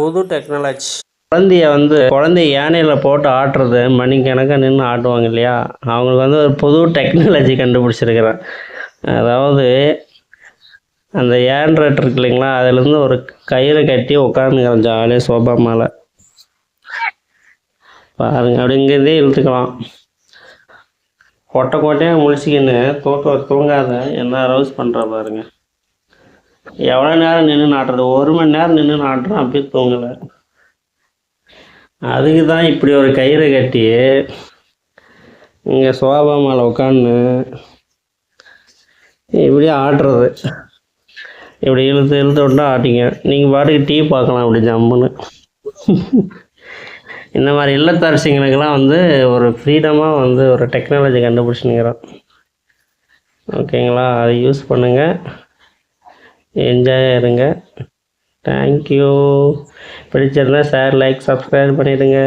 புது டெக்னாலஜி. குழந்தைய வந்து குழந்தைய யானையில் போட்டு ஆட்டுறது மணிக்கணக்காக நின்று ஆட்டுவாங்க இல்லையா? அவங்களுக்கு வந்து ஒரு புது டெக்னாலஜி கண்டுபிடிச்சிருக்கிறேன். அதாவது அந்த ஏண்ட்ராய்ட் இருக்கு இல்லைங்களா? அதுலேருந்து ஒரு கயிறு கட்டி உட்காந்துக்கிறேன் ஜாலியாக சோபா மேலே. பாருங்க அப்படி இழுத்துக்கலாம். கொட்டை கொட்டையாக முழிச்சிக்கின்னு தூக்க தூங்காத என்ன ரவுஸ் பண்ணுற பாருங்கள் எவ்வளோ நேரம் நின்று நாட்டுறது? ஒரு மணி நேரம் நின்று நாட்டுறோம் அப்படியே தூங்கலை. அதுக்கு தான் இப்படி ஒரு கயிறு கட்டி இங்கே சோபா மேலே உட்காந்து இப்படி ஆட்டுறது. இப்படி இழுத்து இழுத்து விட்டா ஆட்டிங்க. நீங்கள் பாட்டுக்கு டீ பார்க்கலாம் அப்படி ஜம்முன்னு. இந்த மாதிரி இல்லத்தரசிங்களுக்கெல்லாம் வந்து ஒரு ஃப்ரீடமாக வந்து ஒரு டெக்னாலஜி கண்டுபிடிச்சுங்கிறோம் ஓகேங்களா அதை யூஸ் பண்ணுங்கள் என்ஜாயாக இருங்க. தேங்க்யூ பிடிச்சிருந்தா ஷேர் லைக் சப்ஸ்கிரைப் பண்ணிவிடுங்க